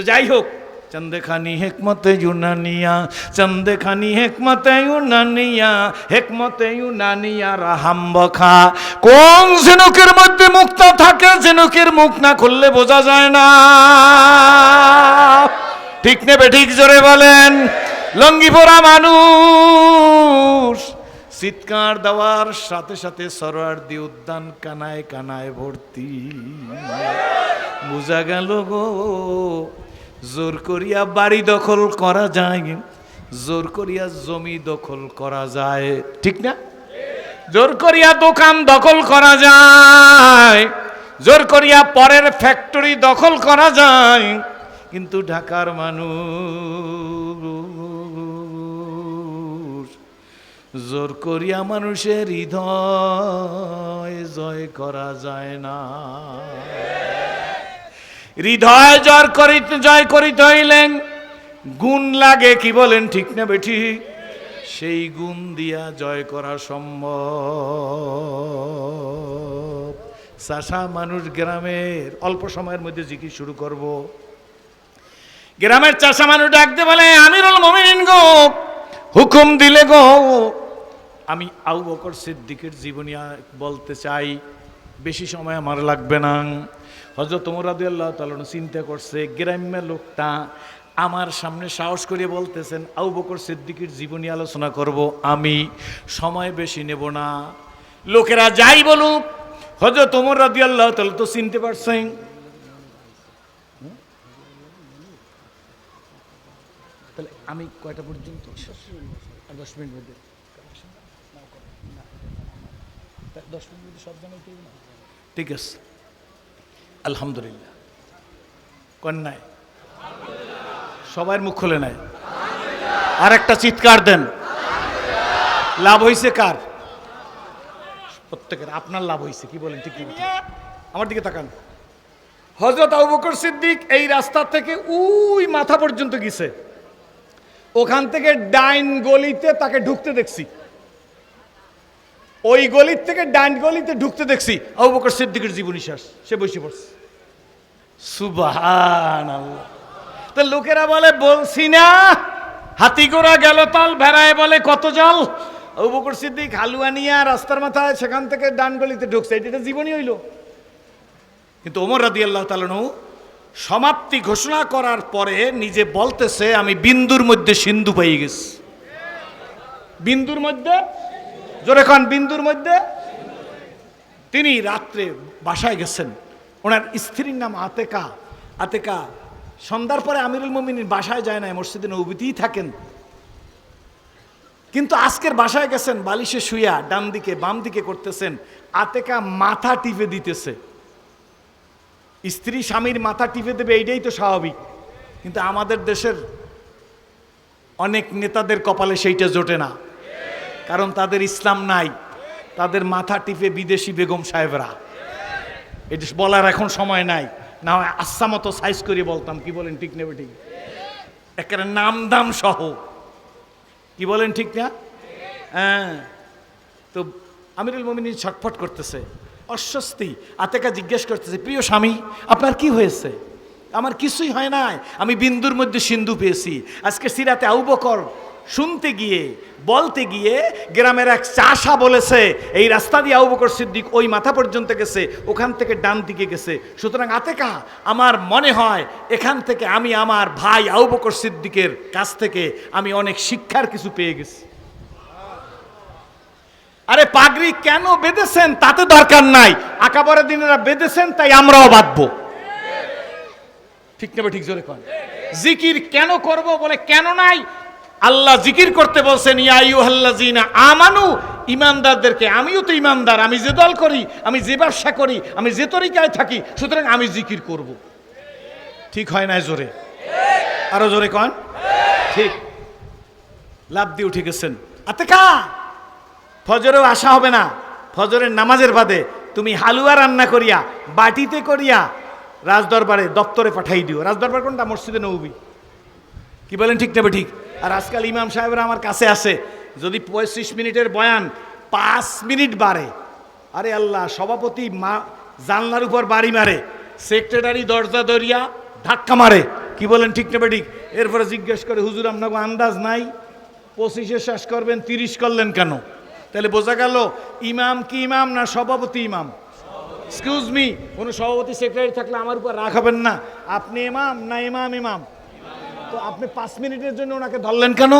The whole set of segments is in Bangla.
তো যাই হোক। চন্দেখানি হেকমতে ইউনানিয়া, চন্দেখানি হেকমতে ইউনানিয়া হেকমতে ইউনানিয়া রাহাম্বখা কোন ঝিনুকের মধ্যে মুক্তা থাকে, ঝিনুকের মুখ না খুললে বোঝা যায় না। ঠিক নেবে, ঠিক জোরে বলেন। লঙ্গি পরা মানুষ, চিৎকার দেওয়ার সাথে সাথে সরোয়ার্দি উদ্যান কানায় কানায় ভর্তি। বোঝা গেল গো জোর করিয়া বাড়ি দখল করা যায়, জোর করিয়া জমি দখল করা যায়। ঠিক না? জোর করিয়া দোকান দখল করা যায়, জোর করিয়া পরের ফ্যাক্টরি দখল করা যায়, কিন্তু ঢাকার মানুষ জোর করিয়া মানুষের হৃদয় জয় করা যায় না। হৃদয় জয় করিতে জয় করিতে হইলেন। গুণ লাগে কি বলেন ঠিক না বেঠি? সেই গুণ দিয়া জয় করা সম্ভব। চাষা মানুষ গ্রামের, অল্প সময়ের মধ্যে জিকির শুরু করব। গ্রামের চাষা মানুষ ডাকতে বলে, আমিরুল মমিনিন গো, হুকুম দিলে গো। আমি আউ বকর সিদ্দিকের জীবনী বলতে চাই, বেশি সময় আমার লাগবে না। হজরত মোরাদি আল্লাহ তালন চিন্তা করছে গ্রাম্য লোকটা আমার সামনে সাহস করে বলতেছেন আউ বকর সিদ্দিকের জীবনী আলোচনা করব আমি সময় বেশি নেব না লোকেরা যাই বলুক হজরত ওমর রাদি আল্লাহ তাল তো চিনতে পারছেন তাহলে আমি কয়টা পর্যন্ত দশ মিনিট মধ্যে দশ মিনিট মধ্যে সব জানাই ঠিক আছে আলহামদুলিল্লাহ। কন্যায় সবার মুখ খুলে নেয় আর একটা চিৎকার দেন। লাভ হয়েছে কার? প্রত্যেকের আপনার লাভ হয়েছে কি বলেন, ঠিক আমার দিকে তাকান। হজরত আবু বকর সিদ্দিক এই রাস্তা থেকে উই মাথা পর্যন্ত গেছে। ওখান থেকে ডাইন গলিতে তাকে ঢুকতে দেখছি। ওই গলির থেকে ডান গলিতে ঢুকতে দেখছি আবু বকর সিদ্দিকের জীবনী শেষ, সে বসে পড়ছে। সুবাহান তো লোকেরা বলে, বলছি না। হাতি গোড়া গেল তাল ভেড়ায় বলে, কত জল? আবু বকর সিদ্দিক হালুয়া নিয়ে রাস্তার মাথায় সেখান থেকে ডান গলিতে ঢুকছে। এটা জীবনী হইল। কিন্তু ওমর রাদি আল্লাহ তালনু সমাপ্তি ঘোষণা করার পরে নিজে বলতেছে, আমি বিন্দুর মধ্যে সিন্ধু পেয়ে গেছি। বিন্দুর মধ্যে? জোরে খান, বিন্দুর মধ্যে। তিনি রাত্রে বাসায় গেছেন। ওনার স্ত্রীর নাম আতেকা। আতেকা, সন্ধ্যার পরে আমিরুল মমিনীর বাসায় যায় না মসজিদে নবীতেই থাকেন। কিন্তু আজকের বাসায় গেছেন, বালিশে শুয়া ডান দিকে, বাম দিকে করতেছেন। আতেকা মাথা টিপে দিতেছে। স্ত্রী স্বামীর মাথা টিপে দেবে, এইটাই তো স্বাভাবিক। কিন্তু আমাদের দেশের অনেক নেতাদের কপালে সেইটা জোটে না। কারণ তাদের ইসলাম নাই। তাদের মাথা টিপে বিদেশি বেগম সাহেবরা। এটা বলার এখন সময় নাই। না হয় আচ্ছা মতো সাইজ করে বলতাম। কি বলেন ঠিক নেবে ঠিক? একেবারে নাম দাম সহ। কি বলেন ঠিক না? হ্যাঁ। তো আমিরুল মমিনী ছটফট করতেছে। অস্বস্তি। আতেকা জিজ্ঞেস করতেছে, প্রিয় স্বামী, আপনার কি হয়েছে? আমার কিছুই হয় নাই। আমি বিন্দুর মধ্যে সিন্ধু পেয়েছি। আজকে সিরাতে আউবকর শুনতে গিয়ে, বলতে গিয়ে গ্রামের এক চাষা বলেছে, এই রাস্তা দিয়ে আউবকর সিদ্দিক ওই মাথা পর্যন্ত গেছে, ওখান থেকে ডান দিকে গেছে। সুতরাং আতেকা, আমার মনে হয় এখান থেকে আমি আমার ভাই আউবকর সিদ্দিকের কাছ থেকে আমি অনেক শিক্ষার কিছু পেয়ে গেছি। আরে পাগড়ি কেন বেঁধেছেন? তাতে দরকার নাই। আকাবরের দিনেরা বেঁধেছেন, তাই আমরাও বাঁধবো। ঠিক নেবে ঠিক জোরে কন? জিকির কেন করব বলে কেন নাই? আল্লাহ জিকির করতে বলছেন ইয়াইহাল্লাজিনা আমানু। ইমানদারদেরকে, আমিও তো ইমানদার, আমি যে দল করি, আমি যে ব্যবসা করি, আমি যে তরিকায় থাকি, সুতরাং আমি জিকির করব। ঠিক হয় না জোরে? আরও জোরে কন? ঠিক। লাভ দিয়ে উঠে গেছেন। আতেকা! ফজরেও আসা হবে না। ফজরের নামাজের বাদে তুমি হালুয়া রান্না করিয়া, বাটিতে করিয়া রাজদরবারে দপ্তরে পাঠাই দিও। রাজদরবার কোনটা? মসজিদে নবী। কি বলেন ঠিক নেবে ঠিক? আর আজকাল ইমাম সাহেবরা আমার কাছে আসে, যদি পঁয়ত্রিশ মিনিটের বয়ান পাঁচ মিনিট বাড়ে, আরে আল্লাহ, সভাপতি মা জানলার উপর বাড়ি মারে, সেক্রেটারি দরজা দরিয়া ধাক্কা মারে, কি বলেন ঠিক না ঠিক? এরপরে জিজ্ঞেস করে, হুজুর, আপনাকে আন্দাজ নাই? পঁচিশে শেষ করবেন, তিরিশ করলেন কেন? তাহলে বোঝা গেল, ইমাম কি ইমাম না সভাপতি ইমাম? এক্সকিউজ মি কোনো সভাপতি, সেক্রেটারি থাকলে আমার উপর রাখাবেন না। আপনি ইমাম না ইমাম ইমাম? তো আপনি পাঁচ মিনিটের জন্য ওনাকে ধরলেন কেন?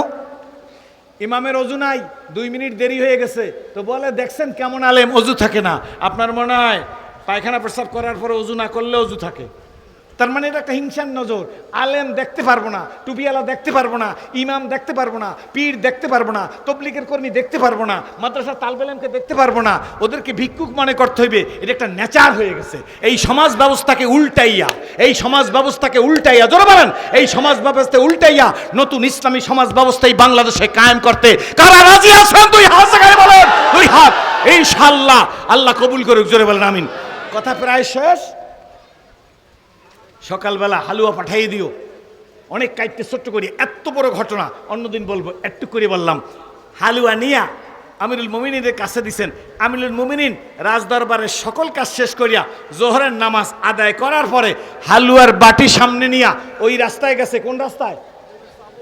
ইমামের অজু নাই, দুই মিনিট দেরি হয়ে গেছে। তো বলে, দেখছেন কেমন আলেম, অজু থাকে না। আপনার মনে হয় পায়খানা প্রস্রাব করার পরে অজু না করলে অজু থাকে? তার মানে এটা একটা হিংসার নজর। আলেম দেখতে পারব না, টুপিওয়ালা দেখতে পারব না, ইমাম দেখতে পারব না, পীর দেখতে পারব না তবলিকের কর্মী দেখতে পারব না মাদ্রাসা তালবেলামকে দেখতে পারব না, ওদেরকে ভিক্ষুক মনে করতে হইবে, এটা একটা নেচার হয়ে গেছে। এই সমাজ ব্যবস্থাকে উল্টাইয়া, এই সমাজ ব্যবস্থাকে উল্টাইয়া, জোরে বলেন, এই সমাজ ব্যবস্থা উল্টাইয়া নতুন ইসলামী সমাজ ব্যবস্থাই বাংলাদেশে কায়েম করতে কারা রাজি আছেন? দুই হাত বলেন, দুই হাত। এই ইনশাআল্লাহ, আল্লাহ কবুল করুক, জোরে বলেন, আমিন। কথা প্রায় শেষ। সকালবেলা হালুয়া পাঠাইয়ে দিও। অনেক কাইটতে ছোট্ট করি, এত বড় ঘটনা। অন্যদিন বলব, একটু করে বললাম, হালুয়া নিয়া আমিরুল মোমিনের কাছে দিছেন। আমিরুল মোমিনিন রাজদরবারের সকল কাজ শেষ করিয়া জোহরের নামাজ আদায় করার পরে হালুয়ার বাটি সামনে নিয়া ওই রাস্তায় গেছে। কোন রাস্তায়?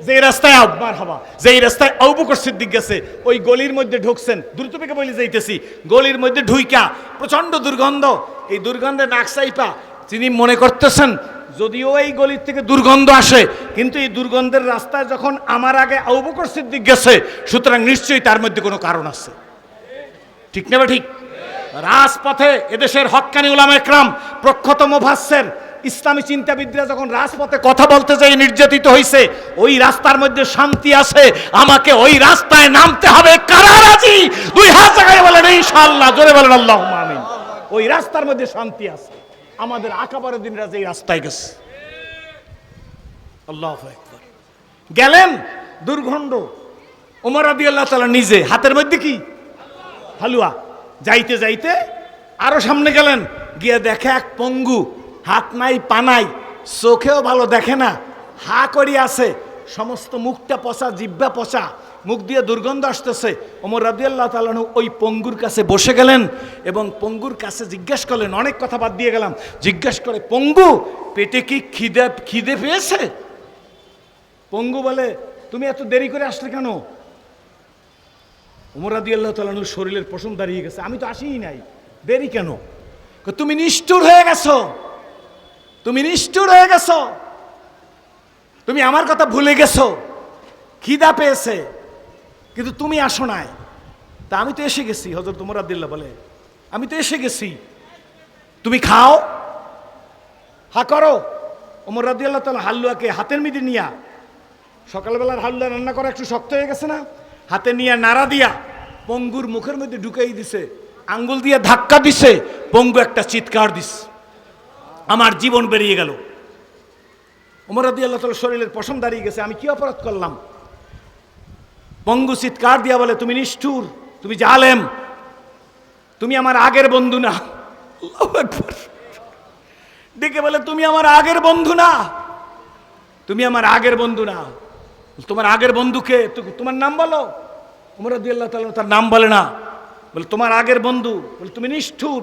যে রাস্তায় আব্বার হবা যেই রাস্তায় অবকর সিদ্দিক গেছে, ওই গলির মধ্যে ঢুকছেন। দ্রুত বেগে বলে যাইতেছি। গলির মধ্যে ঢুইকা প্রচণ্ড দুর্গন্ধ। এই দুর্গন্ধে নাক সাইপা তিনি মনে করতেছেন, যদিও এই গলির থেকে দুর্গন্ধ আসে, কিন্তু এই দুর্গন্ধের রাস্তায় যখন আমার আগে অবকর সিদ্দিক গেছে, সুতরাং নিশ্চয়ই তার মধ্যে কোনো কারণ আছে। ঠিক না ঠিক? রাজপথে এদেশের হক্কানি উলামা একরাম, প্রখ্যাত মুফাসসির, ইসলামী চিন্তাবিদরা যখন রাজপথে কথা বলতে যাই নির্যাতিত হয়েছে ওই রাস্তার মধ্যে শান্তি আছে, আমাকে ওই রাস্তায় নামতে হবে। কারা রাজি? দুই হাত জায়গায় বলেন, ইনশাআল্লাহ, জোরে বলেন আল্লাহ আমিন। ওই রাস্তার মধ্যে শান্তি আছে। আমাদের আকাবারের দিন রাজা এই রাস্তায় গেছে। আল্লাহ গেলেন দুর্গন্ধ ওমর রাদি আল্লাহ তালা নিজে, হাতের মধ্যে কি? হালুয়া। যাইতে যাইতে আরও সামনে গেলেন, গিয়ে দেখে এক পঙ্গু, হাত নাই পানাই চোখেও ভালো দেখে না, হা করি আছে, সমস্ত মুখটা পচা, জিব্বা পচা। মুখ দিয়ে দুর্গন্ধ আসতেছে। ওমর রাদিয়াল্লাহ তালানু ওই পঙ্গুর কাছে বসে গেলেন এবং পঙ্গুর কাছে জিজ্ঞেস করলেন, অনেক কথা বাদ দিয়ে গেলাম। জিজ্ঞেস করে, পঙ্গু, পেটে কি খিদে খিদে পেয়েছে? পঙ্গু বলে, তুমি এত দেরি করে আসলে কেন? ওমর আল্লাহ তালানুর শরীরের পশম দাঁড়িয়ে গেছে। আমি তো আসিই নাই। দেরি কেন? তুমি নিষ্ঠুর হয়ে গেছো। তুমি নিষ্ঠুর হয়ে গেছো। তুমি আমার কথা ভুলে গেছো। খিদা পেয়েছে। কিন্তু তুমি আসো নাই। তা আমি তো এসে গেছি হজরত তোমর আব্দুল্লাহ বলে। আমি তো এসে গেছি। তুমি খাও, হা করো। ওমর রাদি আল্লাহ তালা হাল্লুয়াকে হাতের মিদি নিয়া, সকালবেলার হাল্লা রান্না করা একটু শক্ত হয়ে গেছে না? হাতে নিয়ে নাড়া দিয়া পঙ্গুর মুখের মধ্যে ঢুকাই দিছে, আঙ্গুল দিয়ে ধাক্কা দিছে, পঙ্গু একটা চিৎকার দিস। আমার জীবন বেরিয়ে গেল। ওমর রাদি আল্লাহ তালা শরীরের পশম দাঁড়িয়ে গেছে, আমি কি অপরাধ করলাম? পঙ্গু চিৎকার দিয়া বলে, তুমি নিষ্ঠুর, তুমি জালেম, তুমি আমার আগের বন্ধু না। ডেকে বলে, তুমি আমার আগের বন্ধু না, তুমি আমার আগের বন্ধু না। তোমার আগের বন্ধুকে তোমার নাম বলো। উমর আল্লাহ তার নাম বলে না। বলে, তোমার আগের বন্ধু। বলে, তুমি নিষ্ঠুর,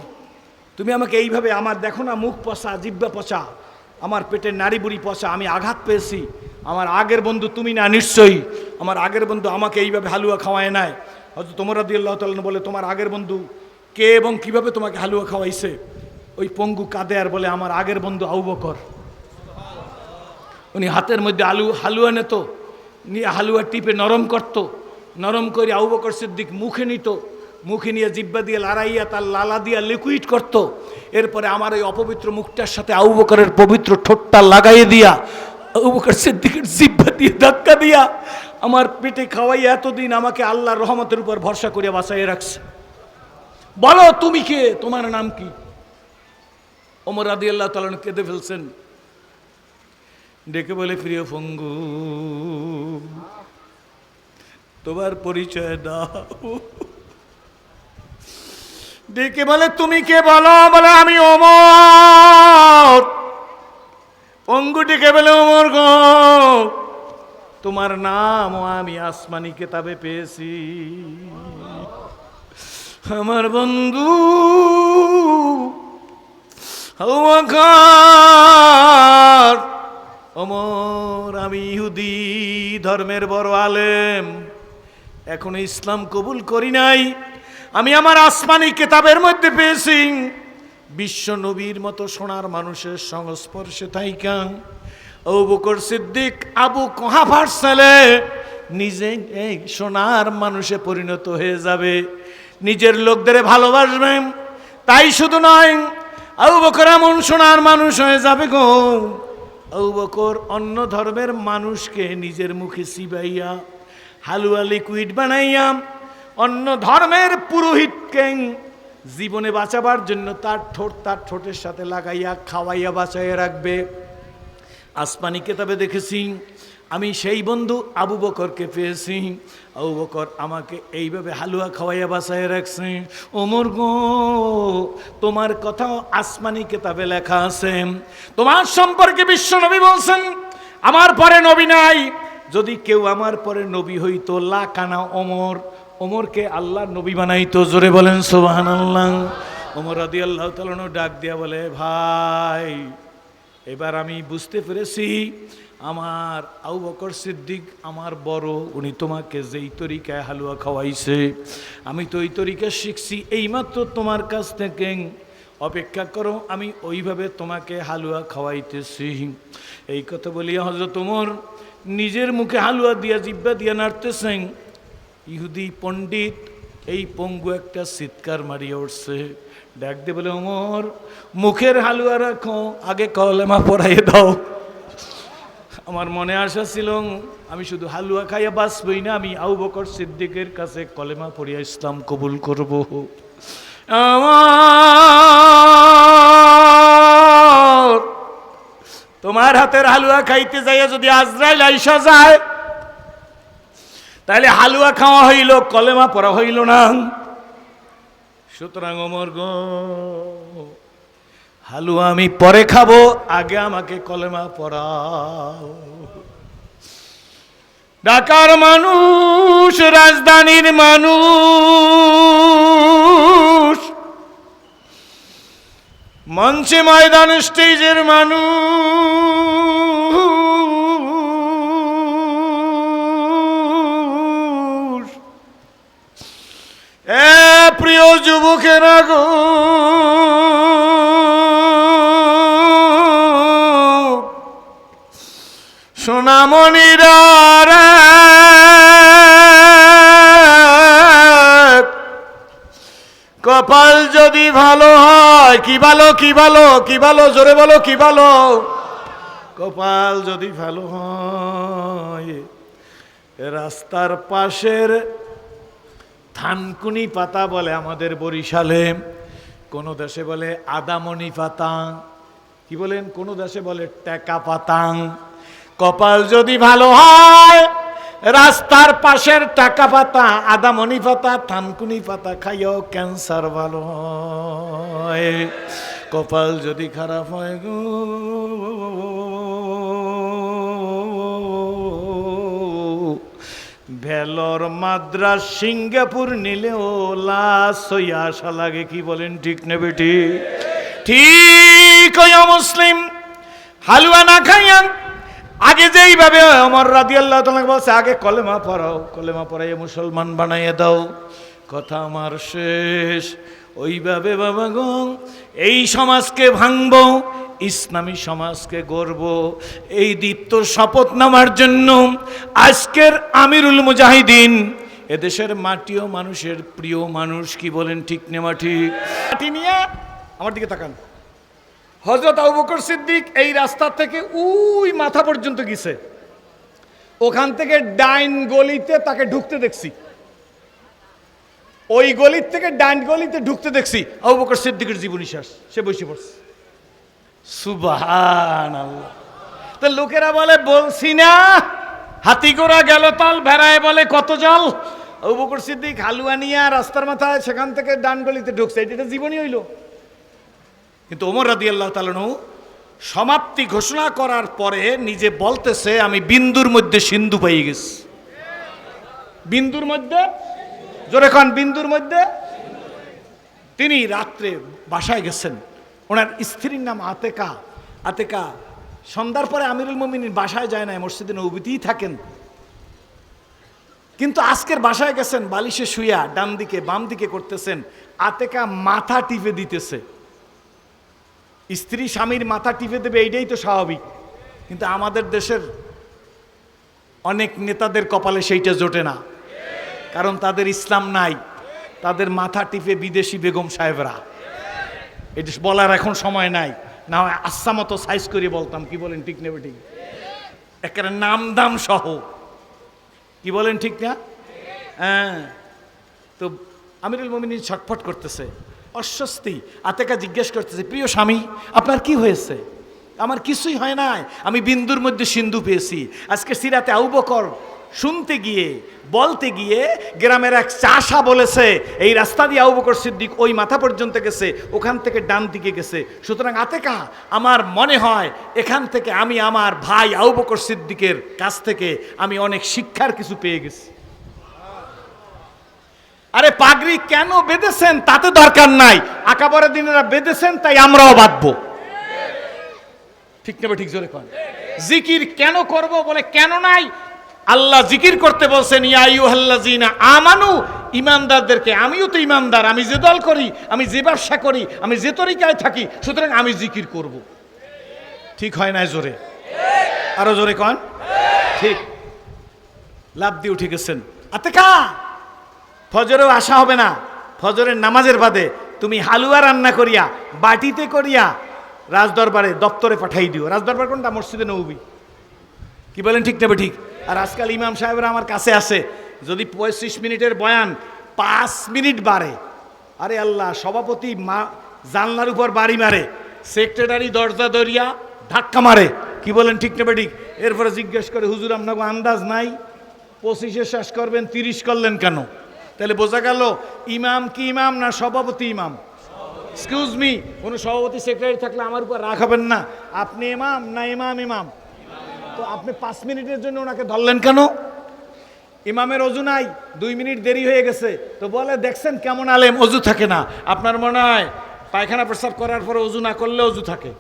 তুমি আমাকে এইভাবে আমার দেখো না, মুখ পচা জিব্বা পচা, আমার পেটের নাড়ি বুড়ি পচা, আমি আঘাত পেয়েছি। আমার আগের বন্ধু তুমি না, নিশ্চয়ই। আমার আগের বন্ধু আমাকে এইভাবে হালুয়া খাওয়ায় নাই। হয়তো তোমার আল্লাহ তাল্লাহ বলে, তোমার আগের বন্ধু কে এবং কীভাবে তোমাকে হালুয়া খাওয়াইছে? ওই পঙ্গু কাঁদে আর বলে, আমার আগের বন্ধু আউ বকর। উনি হাতের মধ্যে আলু হালুয়া নিত, নিয়ে হালুয়া টিপে নরম করত। নরম করে আবু বকর সিদ্দিক মুখে নিত। মুখে নিয়ে জিব্বা দিয়ে লাড়াইয়া, তার লালা দিয়া লিকুইড করত। এরপরে আমার ওই অপবিত্র মুখটার সাথে আবু বকরের পবিত্র ঠোঁটটা লাগাইয়ে দিয়া আবু বকর সিদ্দিকের জিব্বা দিয়ে ধাক্কা দিয়া আমার পেটে খাওয়াই এতদিন আমাকে আল্লাহর রহমতের উপর ভরসা করে বাসায় রাখছে। বলো, তুমি কে? তোমার নাম কি? ওমর রাদি আল্লাহ তালন কেঁদে ফেলছেন। ডেকে বলে, প্রিয় ফঙ্গু তোমার পরিচয় দাও। ডেকে বলে, তুমি কে বলো? বলে, আমি অমর পঙ্গু ডেকে বলে অমর গো তোমার নামও আমি আসমানি কেতাবে পেয়েছি। আমার বন্ধু বকর আমি ইহুদি, ধর্মের বড় আলেম। এখনও ইসলাম কবুল করি নাই। আমি আমার আসমানি কেতাবের মধ্যে পেয়েছি। বিশ্ব নবীর মতো সোনার মানুষের সংস্পর্শে থাইকা ও বকর সিদ্দিক, আবু কহাফার ছেলে, নিজে এই সোনার মানুষে পরিণত হয়ে যাবে। নিজের লোকদের ভালোবাসবেন তাই শুধু নয়, আবু বকর এমন সোনার মানুষ হয়ে যাবে গো। আবু বকর অন্য ধর্মের মানুষকে নিজের মুখে সিবাইয়া, হালুয়া লিকুইড বানাইয়া, অন্য ধর্মের পুরোহিতকে জীবনে বাঁচাবার জন্য তার ঠোঁট তার ঠোঁটের সাথে লাগাইয়া খাওয়াইয়া বাঁচাইয়া রাখবে। আসমানি কেতাবে দেখেছি, আমি সেই বন্ধু আবু বকরকে পেয়েছি। আবু বকর আমাকে এইভাবে হালুয়া খাওয়াইয়া বাসায় রাখছে। ওমর গো, তোমার কথাও আসমানি কেতাবে লেখা আছে। তোমার সম্পর্কে বিশ্ব নবী বলছেন, আমার পরে নবী নাই। যদি কেউ আমার পরে নবী হইতো, লাকানা ওমর ওমরকে আল্লাহ নবী বানাইতো, জোরে বলেন সোবাহান আল্লাহ ওমর আদি আল্লাহ তালন ডাক দিয়া বলে, ভাই, এবার আমি বুঝতে পেরেছি, আমার আউ বকর সিদ্দিক আমার বড়, উনি তোমাকে যেই তরিকায় হালুয়া খাওয়াইছে, আমি তো ওই তরিকা শিখছি, এইমাত্র তোমার কাছ থেকে। অপেক্ষা করো, আমি ওইভাবে তোমাকে হালুয়া খাওয়াইতেছি। এই কথা বলিয়া হজরত তোমার নিজের মুখে হালুয়া দিয়া জিব্বা দিয়া নাড়তেছেন। ইহুদি পণ্ডিত, এই পঙ্গু একটা চিৎকার মারিয়ে উঠছে। ডাক দে বলে, ওমর, মুখের হালুয়া রাখো, আগে কলেমা পড়াইয়ে দাও। আমার মনে আশা ছিল, আমি শুধু হালুয়া খাইয়া বাঁচবই না, আমি আউ বকর সিদ্দিকের কাছে কলেমা পড়িয়া ইসলাম কবুল করব। আমার তোমার হাতের হালুয়া খাইতে যাইয়া যদি আজরাইল আইসা যায় তাহলে হালুয়া খাওয়া হইল, কলেমা পড়া হইল না। সুতরাং অমর গো হালুয়া আমি পরে খাব, আগে আমাকে কলেমা পড়াও। ঢাকার মানুষ, রাজধানীর মানুষ, মঞ্চে ময়দান স্টেজের মানুষ প্রিয় যুবকেরা গো। সোনামণিরা কপাল যদি ভালো হয়, কি ভালো কি ভালো কি ভালো, জোরে বলো, কি ভালো? কপাল যদি ভালো হয়, রাস্তার পাশের থানকুনি পাতা বলে আমাদের বরিশালে, কোন দেশে বলে আদামনি পাতা, কি বলেন? কোন দেশে বলে টেকা পাতাং। কপাল যদি ভালো হয়, রাস্তার পাশের টাকা পাতা, আদামনি পাতা, থানকুনি পাতা খাইও ক্যান্সার ভালো হয়। কপাল যদি খারাপ হয় গো ভেলর মাদ্রাস সিঙ্গাপুর নিলেও লাশ হইয়া আসা লাগে, কি বলেন ঠিক নেবে ঠিক মুসলিম হালুয়া না খাইয়া, আগে যেইভাবে আমার রাদি আল্লাহ বলছে, আগে কলেমা পড়াও, কলেমা পড়াইয়া মুসলমান বানাইয়া দাও। কথা আমার শেষ। ওইভাবে বাবা গো, এই সমাজকে ভাঙব ইসলামী সমাজকে গর্ব এই দীপ্ত শপথ নামার জন্য আজকের আমিরুল মুজাহিদিন এদেশের মাটিও মানুষের প্রিয় মানুষ, কি বলেন ঠিক নেমা ঠিক মাটি নিয়ে আমার দিকে তাকান। হজরত আবু বকর সিদ্দিক এই রাস্তা থেকে উই মাথা পর্যন্ত গেছে। ওখান থেকে ডাইন গলিতে তাকে ঢুকতে দেখছি। ওই গলির থেকে ডাইন গলিতে ঢুকতে দেখছি। আবু বকর সিদ্দিকের জীবনী শেষ, সে বসে পড়ছে। সুবাহান আল্লাহ তো লোকেরা বলে, বলছি না। হাতি গোড়া গেল তাল, ভেড়ায় বলে, কত জল? আবু বকর সিদ্দিক হালুয়া নিয়ে রাস্তার মাথায় সেখান থেকে ডান গলিতে ঢুকছে। এটা জীবনী হইল। কিন্তু ওমর রাদি আল্লাহ তালনু সমাপ্তি ঘোষণা করার পরে নিজে বলতেছে, আমি বিন্দুর মধ্যে সিন্ধু পেয়ে গেছি। বিন্দুর মধ্যে? জোরে খান বিন্দুর মধ্যে? তিনি রাত্রে বাসায় গেছেন। ওনার স্ত্রীর নাম আতেকা। আতেকা, সন্ধ্যার পরে আমিরুল মমিনীর বাসায় যায় না মসজিদে নবীতেই থাকেন। কিন্তু আজকের বাসায় গেছেন, বালিশে শুয়া ডান দিকে, বাম দিকে করতেছেন, আতেকা মাথা টিপে দিতেছে। স্ত্রী স্বামীর মাথা টিপে দেবে, এইটাই তো স্বাভাবিক। কিন্তু আমাদের দেশের অনেক নেতাদের কপালে সেইটা জোটে না। কারণ তাদের ইসলাম নাই, তাদের মাথা টিপে বিদেশি বেগম সাহেবরা। এটা বলার এখন সময় নাই। না হয় আচ্ছা মতো সাইজ করে বলতাম। কি বলেন ঠিক নেবে ঠিক? একেবারে নাম দাম সহ। কি বলেন ঠিক না? হ্যাঁ। তো আমিরুল মমিনী ছটফট করতেছে। অস্বস্তি। আতেকা জিজ্ঞেস করতেছে, প্রিয় স্বামী, আপনার কি হয়েছে? আমার কিছুই হয় নাই। আমি বিন্দুর মধ্যে সিন্ধু পেয়েছি। আজকে সিরাতে আউবকর শুনতে গিয়ে, বলতে গিয়ে গ্রামের এক চাষা বলেছে, এই রাস্তা দিয়ে আউবকর সিদ্দিক ওই মাথা পর্যন্ত গেছে, ওখান থেকে ডান দিকে গেছে। সুতরাং আতেকা, আমার মনে হয় এখান থেকে আমি আমার ভাই আউবকর সিদ্দিকের কাছ থেকে আমি অনেক শিক্ষার কিছু পেয়ে গেছি। আরে পাগড়ি কেন বেঁধেছেন? তাতে দরকার নাই। আকাবরের দিনেরা বেঁধেছেন, তাই আমরাও বাঁধবো। ঠিক নেবে ঠিক জোরে কন? জিকির কেন করব বলে কেন নাই? আল্লাহ জিকির করতে বলছেন ইয়াইউহাল্লাজিনা আমানু। ইমানদারদেরকে, আমিও তো ইমানদার, আমি যে দল করি, আমি যে ব্যবসা করি, আমি যে তরিকায় থাকি, সুতরাং আমি জিকির করব। ঠিক হয় না জোরে? আরও জোরে কন? ঠিক। লাভ দিয়ে উঠে গেছেন। আতেকা, ফজরেও আসা হবে না। ফজরের নামাজের বাদে তুমি হালুয়া রান্না করিয়া, বাটিতে করিয়া রাজদরবারে দপ্তরে পাঠাই দিও। রাজদরবার কোনটা? মসজিদে নবী। কি বলেন ঠিক নেবে ঠিক? আর আজকাল ইমাম সাহেবরা আমার কাছে আসে, যদি পঁয়ত্রিশ মিনিটের বয়ান পাঁচ মিনিট বাড়ে, আরে আল্লাহ, সভাপতি মা জানলার উপর বাড়ি মারে, সেক্রেটারি দরজা দরিয়া ধাক্কা মারে, কি বলেন ঠিক নেবে ঠিক? এরপরে জিজ্ঞেস করে, হুজুর আপনাকে আন্দাজ নাই? পঁচিশে শেষ করবেন, তিরিশ করলেন কেন? তাহলে বোঝা গেল, ইমাম কি ইমাম না সভাপতি ইমাম? এক্সকিউজ মি কোনো সভাপতি, সেক্রেটারি থাকলে আমার উপর রাখাবেন না। আপনি ইমাম না ইমাম ইমাম? তো আপনি পাঁচ মিনিটের জন্য ওনাকে ধরলেন কেন? ইমামের অজু নাই, দুই মিনিট দেরি হয়ে গেছে। তো বলে, দেখছেন কেমন আলেম, অজু থাকে না। আপনার মনে হয় পায়খানা প্রস্রাব করার পরে অজু না করলে অজু থাকে?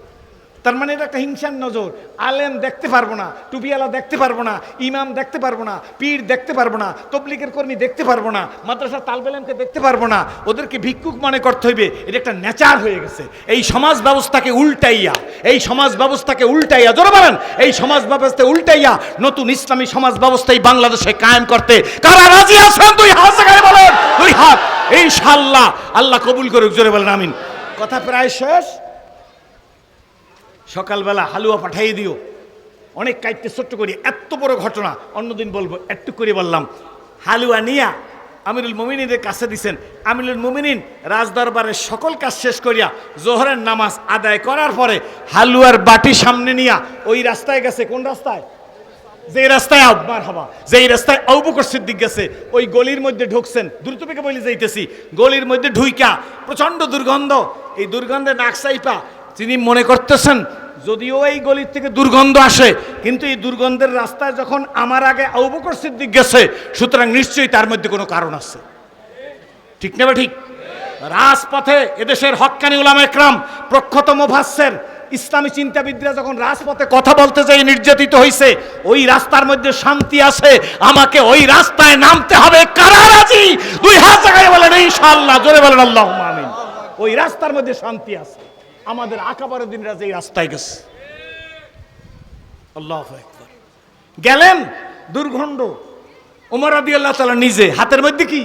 তার মানে এটা একটা হিংসার নজর। আলেম দেখতে পারব না, টুপিওয়ালা দেখতে পারব না, ইমাম দেখতে পারব না, পীর দেখতে পারব না তবলিকের কর্মী দেখতে পারব না, মাদ্রাসার তালবেলেমকে দেখতে পারব না, ওদেরকে ভিক্ষুক মনে করতে হইবে, এটা একটা নেচার হয়ে গেছে। এই সমাজ ব্যবস্থাকে উল্টাইয়া, এই সমাজ ব্যবস্থাকে উল্টাইয়া, জোরে বলেন, এই সমাজ ব্যবস্থা উল্টাইয়া নতুন ইসলামী সমাজ ব্যবস্থাই বাংলাদেশে কায়েম করতে কারা রাজি আছেন? দুই হাত বলেন, দুই হাত। ইনশাআল্লাহ, আল্লাহ কবুল করুক, জোরে বলেন, আমিন। কথা প্রায় শেষ। সকালবেলা হালুয়া পাঠাইয়ে দিও। অনেক কাইতে ছোট্ট করি, এত বড় ঘটনা। অন্যদিন বলব, একটু করে বললাম। হালুয়া নিয়া আমিরুল মুমিনের কাছে দিছেন। আমিরুল মুমিনিন রাজদরবারের সকল কাজ শেষ করিয়া জোহরের নামাজ আদায় করার পরে হালুয়ার বাটি সামনে নিয়া ওই রাস্তায় গেছে। কোন রাস্তায়? যে রাস্তায় আব্বার হবা। যেই রাস্তায় আবুকর সিদ্দিক গেছে, ওই গলির মধ্যে ঢুকছেন। দ্রুত বেগে বলে যাইতেছি, গলির মধ্যে ঢুইকা প্রচণ্ড দুর্গন্ধ। এই দুর্গন্ধে নাক সাইপা তিনি মনে করতেছেন, যদিও এই গলির থেকে দুর্গন্ধ আসে, কিন্তু এই দুর্গন্ধের রাস্তায় যখন আমার আগে আবুকর সিদ্দিক গেছে, সুতরাং নিশ্চয়ই তার মধ্যে কোনো কারণ আছে। ঠিক নেবে ঠিক? রাজপথে এদেশের হক্কানি উলাম একরাম, প্রখ্যাত মুফাসসির, ইসলামী চিন্তাবিদরা যখন রাজপথে কথা বলতে যাই নির্যাতিত হয়েছে ওই রাস্তার মধ্যে শান্তি আছে, আমাকে ওই রাস্তায় নামতে হবে। কারা রাজি? দুই হাত জায়গায় বলেন, ইনশাআল্লাহ, জোরে বলেন আল্লাহ আমিন। ওই রাস্তার মধ্যে শান্তি আছে। আমাদের আকাবারের দিনরা যে রাস্তায় গেছে। আল্লাহ গেলেন দুর্গন্ধ ওমর আদি আল্লাহ তালা নিজে, হাতের মধ্যে কি?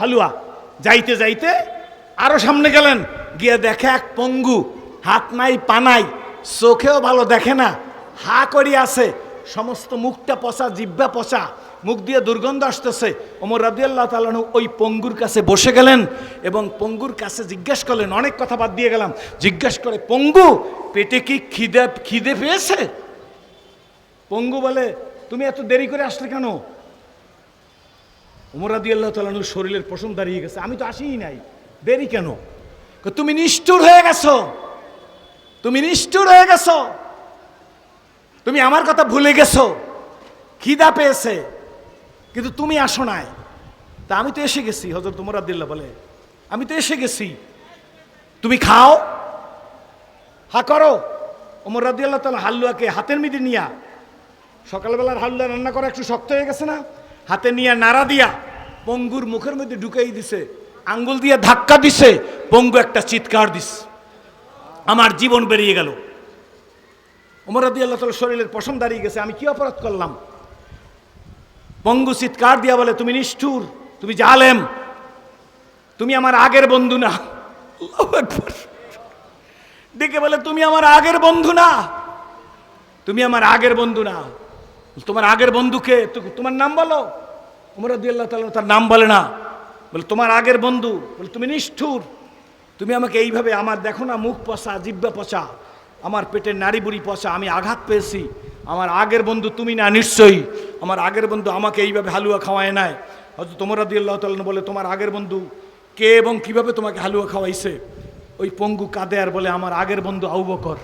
হালুয়া। যাইতে যাইতে আরও সামনে গেলেন, গিয়ে দেখে এক পঙ্গু, হাত নাই পানাই চোখেও ভালো দেখে না, হা করি আছে, সমস্ত মুখটা পচা, জিব্বা পচা মুখ দিয়ে দুর্গন্ধ আসতেছে। ওমর রাদিয়াল্লাহ তালানু ওই পঙ্গুর কাছে বসে গেলেন এবং পঙ্গুর কাছে জিজ্ঞেস করলেন, অনেক কথা বাদ দিয়ে গেলাম। জিজ্ঞেস করে, পঙ্গু, পেটে কি খিদে খিদে পেয়েছে? পঙ্গু বলে, তুমি এত দেরি করে আসলে কেন? রাদি আল্লাহ তালানুর শরীরের পশম দাঁড়িয়ে গেছে। আমি তো আসিই নাই। দেরি কেন? তুমি নিষ্ঠুর হয়ে গেছো। তুমি নিষ্ঠুর হয়ে গেছো। তুমি আমার কথা ভুলে গেছো। খিদা পেয়েছে। কিন্তু তুমি আসো নাই। তা আমি তো এসে গেছি হজরত উমর আবদুল্লাহ বলে। আমি তো এসে গেছি। তুমি খাও। হা করো। ওমর রাদি আল্লাহ তালা হালুয়াকে হাতের মিদি নিয়া, সকালবেলার হালুয়া রান্না করা একটু শক্ত হয়ে গেছে না? হাতে নিয়ে নাড়া দিয়া পঙ্গুর মুখের মধ্যে ঢুকাই দিছে, আঙ্গুল দিয়ে ধাক্কা দিছে, পঙ্গু একটা চিৎকার দিস। আমার জীবন বেরিয়ে গেল। ওমর রাদি আল্লাহ তালা শরীরের পশম দাঁড়িয়ে গেছে, আমি কি অপরাধ করলাম? পঙ্গু চিৎকার দিয়া বলে, তুমি নিষ্ঠুর, তুমি জালেম, তুমি আমার আগের বন্ধু না। ডেকে বলে, তুমি আমার আগের বন্ধু না, তুমি আমার আগের বন্ধু না। তোমার আগের বন্ধুকে তোমার নাম বলো। উমর আল্লাহ তাআলা তার নাম বলে না। বলে, তোমার আগের বন্ধু। বলে, তুমি নিষ্ঠুর, তুমি আমাকে এইভাবে আমার দেখো না, মুখ পচা, জিব্বা পচা, আমার পেটের নাড়ি বুড়ি পচা, আমি আঘাত পেয়েছি। আমার আগের বন্ধু তুমি না, নিশ্চয়ই। আমার আগের বন্ধু আমাকে এইভাবে হালুয়া খাওয়ায় নাই। হয়তো তোমরা রাদি আল্লাহ তাল্লাহ বলে, তোমার আগের বন্ধু কে এবং কীভাবে তোমাকে হালুয়া খাওয়াইছে? ওই পঙ্গু কাঁদে আর বলে, আমার আগের বন্ধু আউ বকর।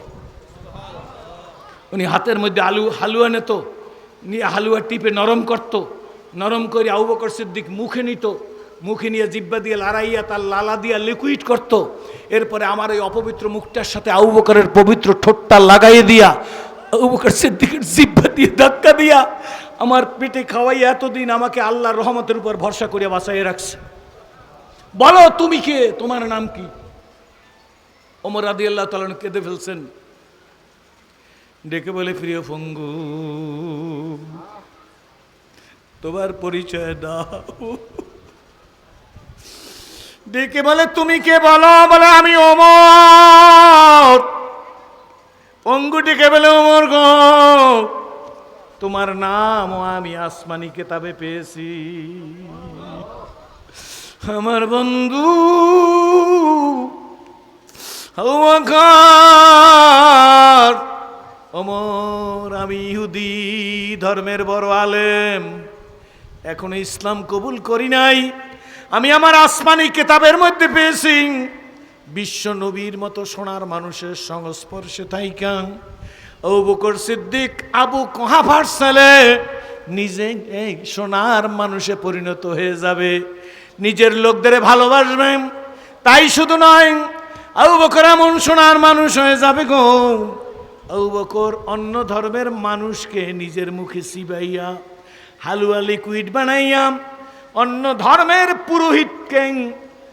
উনি হাতের মধ্যে আলু, হালুয়া নিত, নিয়ে হালুয়া টিপে নরম করত। নরম করে আউ বকর সিদ্দিক মুখে নিত, মুখে নিয়ে জিব্বা দিয়ে লাড়াইয়া, তার লালা দিয়া লিকুইড করত। এরপরে আমার ওই অপবিত্র মুখটার সাথে আউ বকরের পবিত্র ঠোঁটটা লাগাইয়ে দিয়া সিদ্দিকের জিব্বা দিয়ে ধাক্কা দিয়া আমার পেটে খাওয়াই এতদিন আমাকে আল্লাহর রহমতের উপর ভরসা করে বাসায় রাখছে। বলো, তুমি কে? তোমার নাম কি? ওমর রাদি আল্লাহ তালন কেঁদে ফেলছেন। ডেকে বলে, প্রিয় ফঙ্গু তোমার পরিচয় দাও। ডেকে বলে, তুমি কে বলো? বলে, আমি অমর পঙ্গু ডেকে বলে অমর গো তোমার নামও আমি আসমানি কেতাবে পেয়েছি। আমার বন্ধু অমর, আমি ইহুদি ধর্মের বড় আলেম, এখনও ইসলাম কবুল করি নাই। আমি আমার আসমানি কেতাবের মধ্যে পেয়েছি। বিশ্ব নবীর মতো সোনার মানুষের সংস্পর্শে থাইকা আবু বকর সিদ্দিক, আবু কহাফার ছেলে, নিজে এই সোনার মানুষে পরিণত হয়ে যাবে। নিজের লোকদের ভালোবাসবেন তাই শুধু নয়, আবু বকর এমন সোনার মানুষ হয়ে যাবে গো। আবু বকর অন্য ধর্মের মানুষকে নিজের মুখে সিবাইয়া, হালুয়া লিকুইড বানাইয়া, অন্য ধর্মের পুরোহিতকে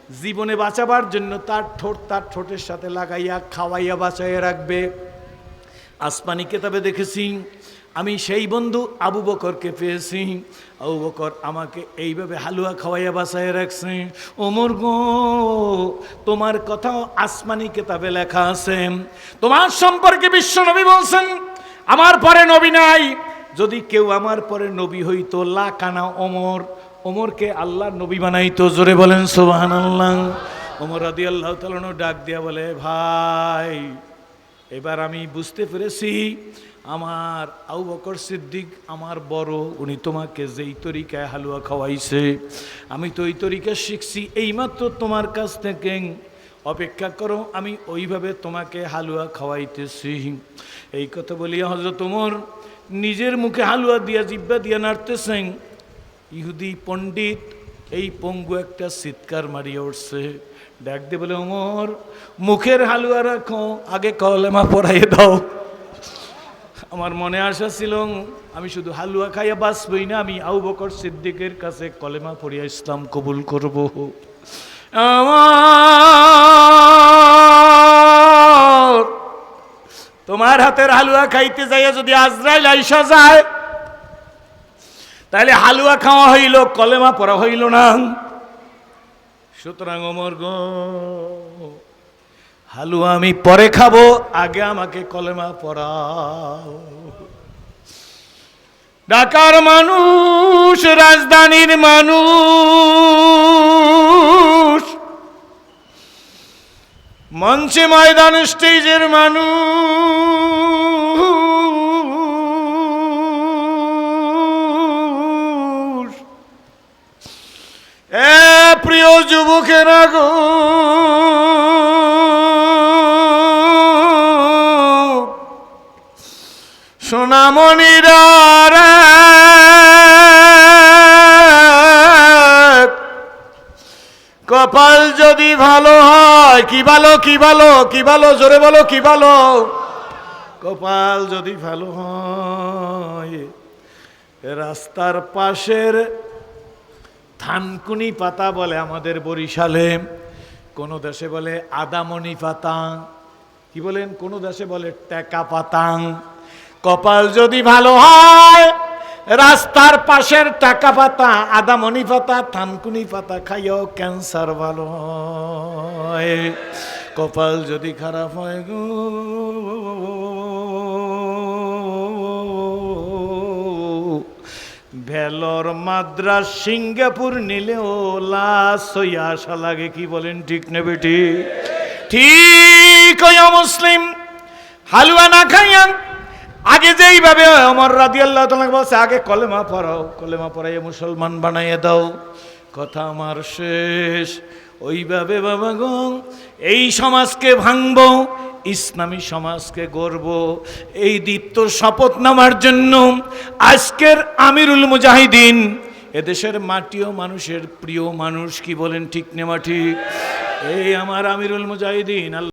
জীবনে বাঁচাবার জন্য তার ঠোঁট তার ঠোঁটের সাথে লাগাইয়া খাওয়াইয়া বাঁচাইয়া রাখবে। আসমানি কেতাবে দেখেছি, আমি সেই বন্ধু আবু বকরকে পেয়েছি। আবু বকর আমাকে এইভাবে হালুয়া খাওয়াইয়া বাসায় রাখছে। ওমর গো, তোমার কথাও আসমানি কেতাবে লেখা আছে। তোমার সম্পর্কে বিশ্ব নবী বলছেন, আমার পরে নবী নাই। যদি কেউ আমার পরে নবী হইতো লাকানা ওমর ওমরকে আল্লাহ নবী বানাইতো, জোরে বলেন সোহান আল্লাহ ওমর রাদি আল্লাহ ডাক দিয়া বলে, ভাই, এবার আমি বুঝতে পেরেছি, আমার আউ বকর সিদ্দিক আমার বড়, উনি তোমাকে যেই তরিকায় হালুয়া খাওয়াইছে, আমি তো ওই তরিকা শিখছি, এইমাত্র তোমার কাছ থেকে, অপেক্ষা করো, আমি ওইভাবে তোমাকে হালুয়া খাওয়াইতেছি। এই কথা বলিয়া হজরত তোমার নিজের মুখে হালুয়া দিয়া জিব্বা দিয়া নাড়তেছেন। ইহুদি পণ্ডিত, এই পঙ্গু একটা চিৎকার মারিয়ে উঠছে। ডাক দিয়ে বলে, ওমর, মুখের হালুয়া রাখো, আগে কলেমা পড়াইয়ে দাও। আমার মনে আশা ছিল, আমি শুধু হালুয়া খাইয়া বাঁচবই না, আমি আউ বকর সিদ্দিকের কাছে কলেমা পড়িয়া ইসলাম কবুল করব। আমার তোমার হাতের হালুয়া খাইতে যাইয়া যদি আজরাইল আইসা যায় তাহলে হালুয়া খাওয়া হইল, কলেমা পড়া হইল না। সুতরাং অমর গো, হালুয়া আমি পরে খাব, আগে আমাকে কলেমা পড়াও। ঢাকার মানুষ, রাজধানীর মানুষ, মঞ্চে ময়দান স্টেজের মানুষ প্রিয় যুবকেরা গো। সোনামণিরা কপাল যদি ভালো হয়, কি ভালো কি ভালো কি ভালো, জোরে বলো, কি ভালো? কপাল যদি ভালো হয়, রাস্তার পাশের থানকুনি পাতা বলে আমাদের বরিশালে, কোন দেশে বলে আদামনি পাতা, কি বলেন? কোন দেশে বলে টেকা পাতাং। কপাল যদি ভালো হয়, রাস্তার পাশের টাকা পাতা, আদামনি পাতা, থানকুনি পাতা খাইও ক্যান্সার ভালো হয়। কপাল যদি খারাপ হয় গো ভেলোর মাদ্রাস সিঙ্গাপুর নিলেও লাশ হইয়া আসা লাগে, কি বলেন ঠিক নেবে ঠিক মুসলিম হালুয়া না খাইয়া, আগে যেইভাবে অমর রাদি আল্লাহ বলছে, আগে কলেমা পড়াও, কলেমা পড়াইয়া মুসলমান বানাইয়ে দাও। কথা আমার শেষ। ওইভাবে, বাবা গো, এই সমাজকে ভাঙব ইসলামী সমাজকে গর্ব এই দীপ্ত শপথ নামার জন্য আজকের আমিরুল মুজাহিদিন, এদেশের মাটিও মানুষের প্রিয় মানুষ, কি বলেন ঠিক নেমা ঠিক এই আমার আমিরুল মুজাহিদিন